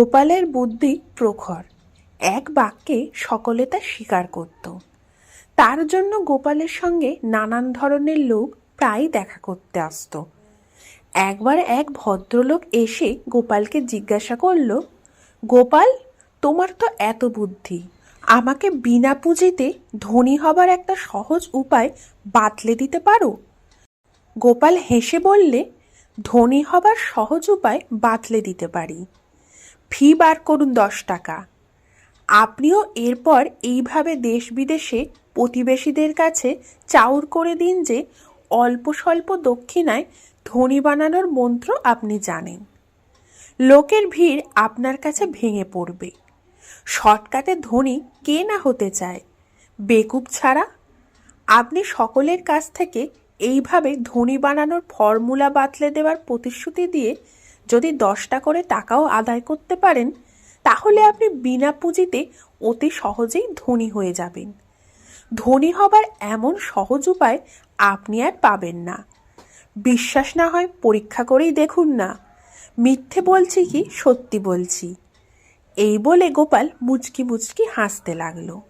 গোপালের বুদ্ধি প্রখর। এক বাক্যে সকলে তা স্বীকার করত। তার জন্য গোপালের সঙ্গে নানান ধরনের লোক প্রায় দেখা করতে আসতো। একবার এক ভদ্রলোক এসে গোপালকে জিজ্ঞাসা করল, গোপাল, তোমার তো এত বুদ্ধি। আমাকে বিনা পুঁজিতে ধনী হবার একটা সহজ উপায় বাতলে দিতে পারো? গোপাল হেসে বললে, ধনী হবার সহজ উপায় বাতলে দিতে পারি। ফি বার করুন দশ টাকা। আপনিও এরপর এইভাবে দেশ বিদেশে প্রতিবেশীদের কাছে চাউর করে দিন যে অল্প স্বল্প দক্ষিণায় ধনী বানানোর মন্ত্র আপনি জানেন। লোকের ভিড় আপনার কাছে ভেঙে পড়বে। শর্টকাটে ধনী কে না হতে চায়? বেকুব ছাড়া? আপনি সকলের কাছ থেকে এইভাবে ধনী বানানোর ফর্মুলা বাতলে দেওয়ার প্রতিশ্রুতি দিয়ে যদি দশটা করে টাকাও আদায় করতে পারেন, তাহলে আপনি বিনা পুঁজিতে অতি সহজেই ধনী হয়ে যাবেন। ধনী হবার এমন সহজ উপায় আপনি আর পাবেন না। বিশ্বাস না হয় পরীক্ষা করেই দেখুন না। মিথ্যে বলছি কি সত্যি বলছি। এই বলে গোপাল মুচকি মুচকি হাসতে লাগল।